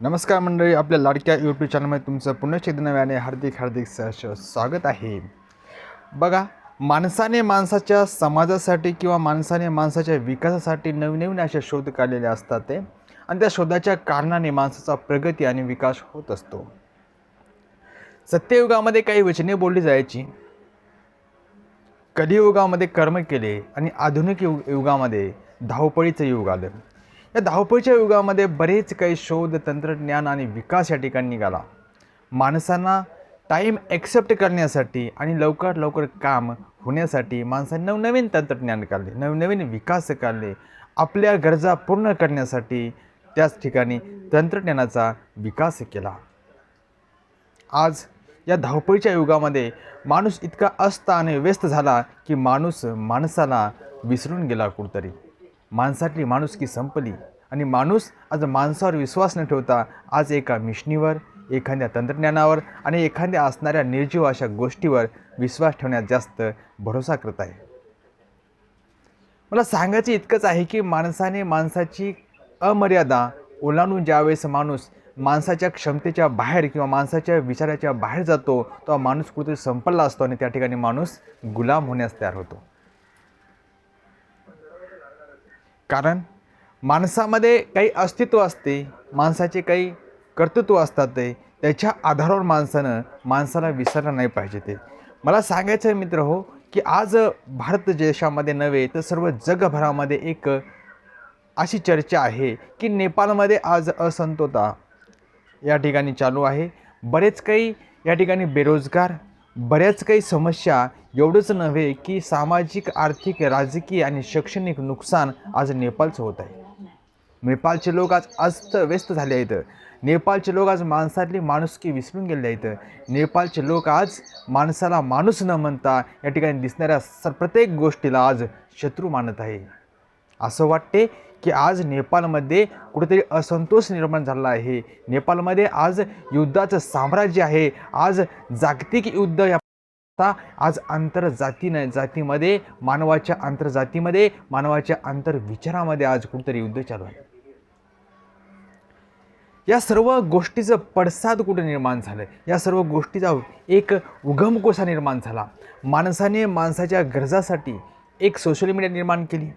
नमस्कार मंडळी आपल्या लाडक्या यूट्यूब चॅनलमध्ये तुमचं पुन्हा नव्याने हार्दिक हार्दिक सहर्ष स्वागत आहे. बघा माणसाने माणसाच्या समाजासाठी किंवा माणसाने माणसाच्या विकासासाठी नवीन नवीन असे शोध काढलेले असतात ते. आणि त्या शोधाच्या कारणाने माणसाचा प्रगती आणि विकास होत असतो. सत्ययुगामध्ये काही वचने बोलली जायची. कलियुगामध्ये कर्म केले आणि आधुनिक युग युगामध्ये धावपळीचं युग आलं. या धावपळीच्या युगामध्ये बरेच काही शोध तंत्रज्ञान आणि विकास या ठिकाणी निघाला. माणसांना टाईम ॲक्सेप्ट करण्यासाठी आणि लवकर लवकर काम होण्यासाठी माणसांनी नवनवीन तंत्रज्ञान काढले नवनवीन विकास काढले आपल्या गरजा पूर्ण करण्यासाठी त्याच ठिकाणी तंत्रज्ञानाचा विकास केला. आज या धावपळीच्या युगामध्ये माणूस इतका अस्त आणि व्यस्त झाला की माणूस माणसाला विसरून गेला कुठतरी. माणसातली माणुसकी संपली. आणि माणूस आज माणसावर विश्वास न ठेवता आज एका मिशनीवर एखाद्या तंत्रज्ञानावर आणि एखाद्या असणाऱ्या निर्जीव अशा गोष्टीवर विश्वास ठेवण्यात जास्त भरोसा करत आहे. मला सांगायचं इतकंच आहे की माणसाने माणसाची अमर्यादा ओलांडून ज्यावेळेस माणूस माणसाच्या क्षमतेच्या बाहेर किंवा माणसाच्या विचाराच्या बाहेर जातो तेव्हा माणूस कुठेतरी संपला असतो आणि त्या ठिकाणी माणूस गुलाम होण्यास तयार होतो. कारण माणसामध्ये काही अस्तित्व असते माणसाचे काही कर्तृत्व असतात ते त्याच्या आधारावर माणसानं माणसाला विसरलं नाही पाहिजे ते. मला सांगायचं आहे मित्र हो की आज भारत देशामध्ये नव्हे तर सर्व जगभरामध्ये एक अशी चर्चा आहे की नेपाळमध्ये आज असंतोता या ठिकाणी चालू आहे. बरेच काही या ठिकाणी बेरोजगार बऱ्याच काही समस्या एवढंच नव्हे की सामाजिक आर्थिक राजकीय आणि शैक्षणिक नुकसान आज नेपाळचं होत आहे. नेपाळचे लोक आज अस्त व्यस्त झाले आहेत. नेपाळचे लोक आज माणसातली माणुसकी विसरून गेले आहेत. नेपाळचे लोक आज माणसाला माणूस न म्हणता या ठिकाणी दिसणाऱ्या स प्रत्येक गोष्टीला आज शत्रू मानत आहे. असं वाटते की आज नेपाळमध्ये कुठेतरी असंतोष निर्माण झाला आहे. नेपाळमध्ये आज युद्धाचं साम्राज्य आहे. आज जागतिक युद्ध या आज आंतरजातीनं जातीमध्ये मानवाच्या आंतरजातीमध्ये मानवाच्या आंतरविचारामध्ये आज कुठेतरी युद्ध चालू आहे. या सर्व गोष्टीचं पडसाद कुठे निर्माण झालं या सर्व गोष्टीचा एक उगम कोसा निर्माण झाला. माणसाने माणसाच्या गरजासाठी एक सोशल मीडिया निर्माण केली.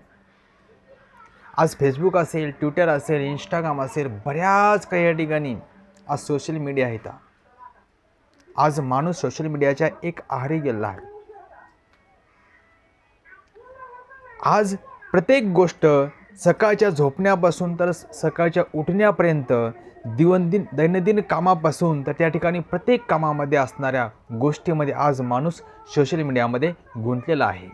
आज फेसबुक असेल ट्विटर असेल इंस्टाग्राम असेल बऱ्याच काही या ठिकाणी आज सोशल मीडिया आहेत. आज माणूस सोशल मीडियाच्या एक आहारी गेला आहे. आज प्रत्येक गोष्ट सकाळच्या झोपण्यापासून तर सकाळच्या उठण्यापर्यंत दिवनदिन दैनंदिन कामापासून तर त्या ठिकाणी प्रत्येक कामामध्ये असणाऱ्या गोष्टीमध्ये आज माणूस सोशल मीडियामध्ये गुंतलेला आहे.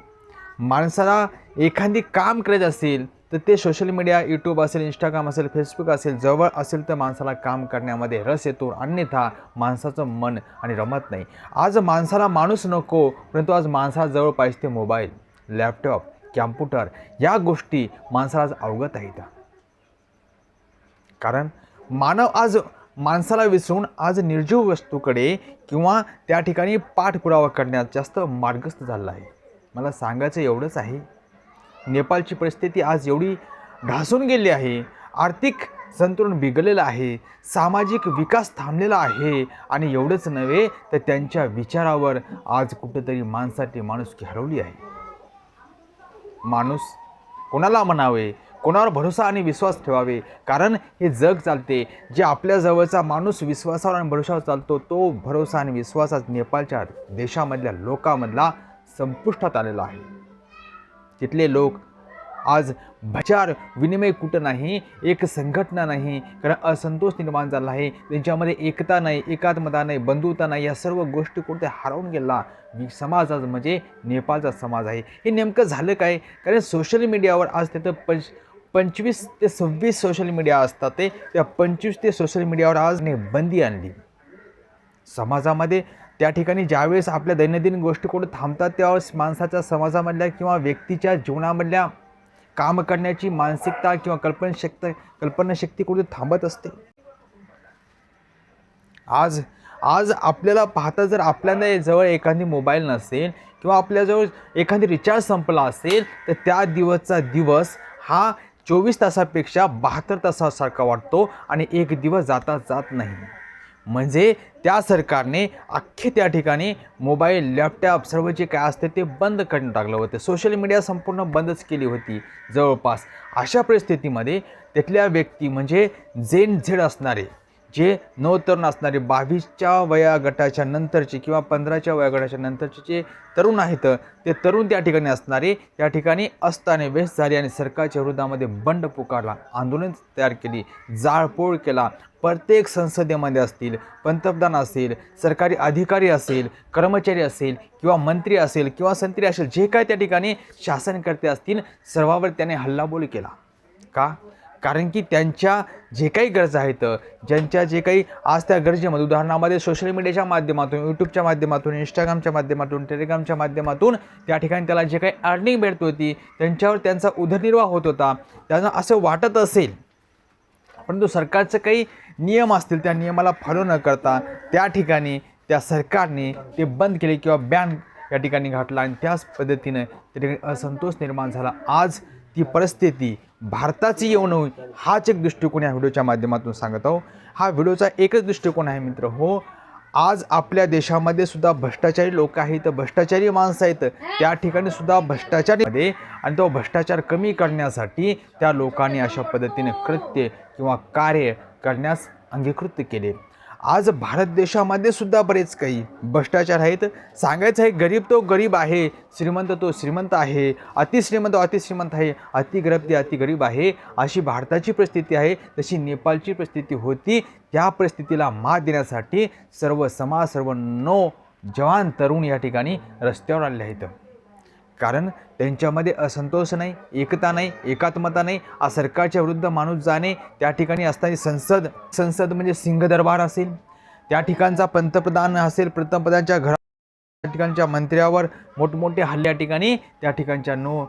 माणसाला एखादी काम करायचं असेल तर ते सोशल मीडिया यूट्यूब असेल इंस्टाग्राम असेल फेसबुक असेल जवळ असेल तर माणसाला काम करण्यामध्ये रस येतो. अन्यथा माणसाचं मन आणि रमत नाही. आज माणसाला माणूस नको परंतु आज माणसाजवळ पाहिजे ते मोबाईल लॅपटॉप कॅम्प्युटर या गोष्टी माणसाला आज अवगत आहेत. कारण मानव आज माणसाला विसरून आज निर्जीव वस्तूकडे किंवा त्या ठिकाणी पाठपुरावा करण्यात जास्त मार्गस्थ झाला आहे. मला सांगायचं एवढंच आहे. नेपाळची परिस्थिती आज एवढी ढासून गेली आहे. आर्थिक संतुलन बिघडलेलं आहे. सामाजिक विकास थांबलेला आहे. आणि एवढंच नव्हे तर त्यांच्या विचारावर आज कुठेतरी माणसाची माणुसकी हरवली आहे. माणूस कोणाला म्हणावे? कोणावर भरोसा आणि विश्वास ठेवावे? कारण हे जग चालते. जे आपल्या जवळचा माणूस विश्वासावर आणि भरोशावर चालतो तो भरोसा आणि विश्वास आज नेपाळच्या देशामधल्या लोकांमधला संपुष्टात आलेला आहे. तिथले लोक आज भचार विनिमय कुठं नाही एक संघटना नाही कारण असंतोष निर्माण झाला आहे. त्यांच्यामध्ये एकता नाही एकात्मता नाही बंधुता नाही या सर्व गोष्टी कुठे हरवून गेला? वि- समाज आज म्हणजे नेपाळचा समाज आहे. हे नेमकं झालं काय? कारण सोशल मीडियावर आज तिथं पंच पंचवीस ते सव्वीस सोशल मीडिया असतात ते. त्या पंचवीस ते सोशल मीडियावर आज ने बंदी आणली. समाजामध्ये त्या ठिकाणी ज्यावेळेस आपल्या दैनंदिन गोष्टी कुठे थांबतात त्यावेळेस माणसाच्या समाजामधल्या किंवा व्यक्तीच्या जीवनामधल्या काम करण्याची मानसिकता किंवा कल्पनाशक्ती कल्पनाशक्ती कुठे थांबत असते? आज आज आपल्याला पाहता जर आपल्याला जवळ एखादी मोबाईल नसेल किंवा आपल्याजवळ एखादी रिचार्ज संपला असेल तर त्या दिवसचा दिवस हा चोवीस तासापेक्षा बहात्तर तासासारखा वाटतो आणि एक दिवस जाता जात नाही. म्हणजे त्या सरकारने अख्खे त्या ठिकाणी मोबाईल लॅपटॉप सर्व जे काय असते ते बंद करून टाकलं होतं. सोशल मीडिया संपूर्ण बंदच केली होती जवळपास. अशा परिस्थितीमध्ये तिथल्या व्यक्ती म्हणजे जेन झेड असणारे जे नवतरुण असणारे बावीसच्या वयागटाच्या नंतरचे किंवा पंधराच्या वया गटाच्या नंतरचे जे तरुण आहेत ते तरुण त्या ठिकाणी असणारे त्या ठिकाणी असताना व्यस्त झाले आणि सरकारच्या विरोधामध्ये बंड पुकारला आंदोलन तयार केली जाळपोळ केला. प्रत्येक संसदेमध्ये असतील पंतप्रधान असेल सरकारी अधिकारी असेल कर्मचारी असेल किंवा मंत्री असेल किंवा संत्री असेल जे काय त्या ठिकाणी शासनकर्ते असतील सर्वावर त्याने हल्लाबोल केला. का? कारण की त्यांच्या जे काही गरजा आहेत ज्यांच्या जे काही आज त्या गरजेमध्ये उदाहरणामध्ये सोशल मीडियाच्या माध्यमातून यूट्यूबच्या माध्यमातून इंस्टाग्रामच्या माध्यमातून टेलिग्रामच्या माध्यमातून त्या ठिकाणी त्याला जे काही अर्निंग भेटत होती त्यांच्यावर त्यांचा उदरनिर्वाह होत होता. त्यांना असं वाटत असेल परंतु सरकारचं काही नियम असतील त्या नियमाला फॉलो न करता त्या ठिकाणी त्या सरकारने ते बंद केले किंवा बॅन या ठिकाणी घातला. आणि त्याच पद्धतीनं त्या ठिकाणी असंतोष निर्माण झाला. आज ती परिस्थिती भारताची येऊन होईल हाच एक दृष्टिकोन या व्हिडिओच्या माध्यमातून सांगत आहो हा व्हिडिओचा एकच दृष्टिकोन आहे मित्र हो. आज आपल्या देशामध्ये सुद्धा भ्रष्टाचारी लोक आहेत भ्रष्टाचारी माणसं आहेत. त्या ठिकाणी सुद्धा भ्रष्टाचारीमध्ये आणि तो भ्रष्टाचार कमी करण्यासाठी त्या लोकांनी अशा पद्धतीने कृत्य किंवा कार्य करण्यास अंगीकृत केले. आज भारत देशामध्ये सुद्धा बरेच काही भ्रष्टाचार आहेत. सांगायचं आहे गरीब तो गरीब आहे श्रीमंत तो श्रीमंत आहे अतिश्रीमंत अतिश्रीमंत आहे अतिगरीब ते अति गरीब आहे अशी भारताची परिस्थिती आहे तशी नेपाळची परिस्थिती होती. त्या परिस्थितीला मात देण्यासाठी सर्व समाज सर्व नो जवान तरुण या ठिकाणी रस्त्यावर आले आहेत. कारण त्यांच्यामध्ये असंतोष नाही एकता नाही एकात्मता नाही आ सरकारच्या विरुद्ध माणूस जाणे त्या ठिकाणी असताना संसद संसद म्हणजे सिंहदरबार असेल. त्या ठिकाणचा पंतप्रधान असेल पंतप्रधानच्या घरा त्या ठिकाणच्या मंत्र्यावर मोठमोठे हल्ल्या ठिकाणी त्या ठिकाणच्या नो